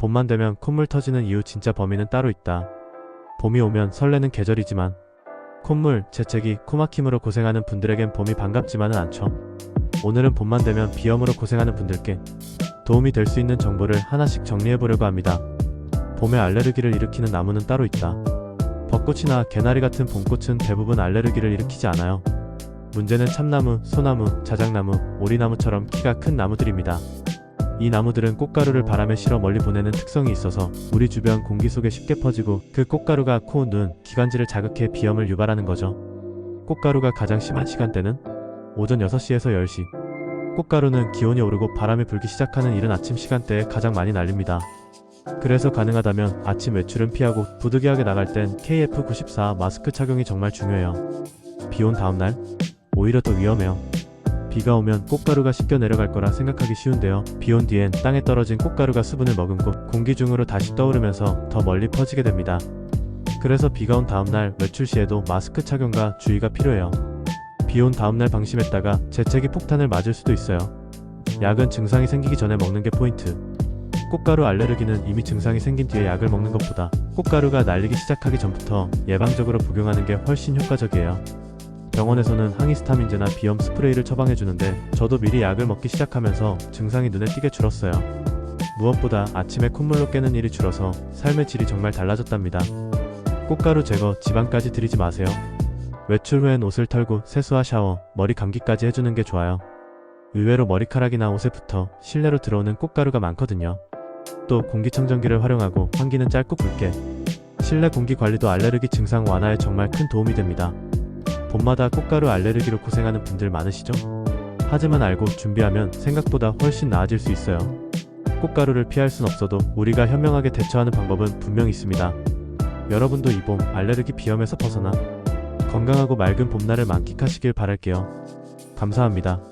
봄만 되면 콧물 터지는 이유 진짜 범인은 따로 있다. 봄이 오면 설레는 계절이지만 콧물, 재채기, 코막힘으로 고생하는 분들에겐 봄이 반갑지만은 않죠. 오늘은 봄만 되면 비염으로 고생하는 분들께 도움이 될 수 있는 정보를 하나씩 정리해 보려고 합니다. 봄에 알레르기를 일으키는 나무는 따로 있다. 벚꽃이나 개나리 같은 봄꽃은 대부분 알레르기를 일으키지 않아요. 문제는 참나무, 소나무, 자작나무, 오리나무처럼 키가 큰 나무들입니다. 이 나무들은 꽃가루를 바람에 실어 멀리 보내는 특성이 있어서 우리 주변 공기 속에 쉽게 퍼지고 그 꽃가루가 코, 눈, 기관지를 자극해 비염을 유발하는 거죠. 꽃가루가 가장 심한 시간대는 오전 6시에서 10시. 꽃가루는 기온이 오르고 바람이 불기 시작하는 이른 아침 시간대에 가장 많이 날립니다. 그래서 가능하다면 아침 외출은 피하고 부득이하게 나갈 땐 KF94 마스크 착용이 정말 중요해요. 비 온 다음날 오히려 더 위험해요. 비가 오면 꽃가루가 씻겨 내려갈 거라 생각하기 쉬운데요. 비 온 뒤엔 땅에 떨어진 꽃가루가 수분을 머금고 공기 중으로 다시 떠오르면서 더 멀리 퍼지게 됩니다. 그래서 비가 온 다음날 외출 시에도 마스크 착용과 주의가 필요해요. 비 온 다음날 방심했다가 재채기 폭탄을 맞을 수도 있어요. 약은 증상이 생기기 전에 먹는 게 포인트. 꽃가루 알레르기는 이미 증상이 생긴 뒤에 약을 먹는 것보다 꽃가루가 날리기 시작하기 전부터 예방적으로 복용하는 게 훨씬 효과적이에요. 병원에서는 항히스타민제나 비염 스프레이를 처방해주는데 저도 미리 약을 먹기 시작하면서 증상이 눈에 띄게 줄었어요. 무엇보다 아침에 콧물로 깨는 일이 줄어서 삶의 질이 정말 달라졌답니다. 꽃가루 제거 지방까지 들이지 마세요. 외출 후엔 옷을 털고 세수와 샤워, 머리 감기까지 해주는 게 좋아요. 의외로 머리카락이나 옷에 붙어 실내로 들어오는 꽃가루가 많거든요. 또 공기청정기를 활용하고 환기는 짧고 굵게. 실내 공기 관리도 알레르기 증상 완화에 정말 큰 도움이 됩니다. 봄마다 꽃가루 알레르기로 고생하는 분들 많으시죠? 하지만 알고 준비하면 생각보다 훨씬 나아질 수 있어요. 꽃가루를 피할 순 없어도 우리가 현명하게 대처하는 방법은 분명 있습니다. 여러분도 이 봄 알레르기 비염에서 벗어나 건강하고 맑은 봄날을 만끽하시길 바랄게요. 감사합니다.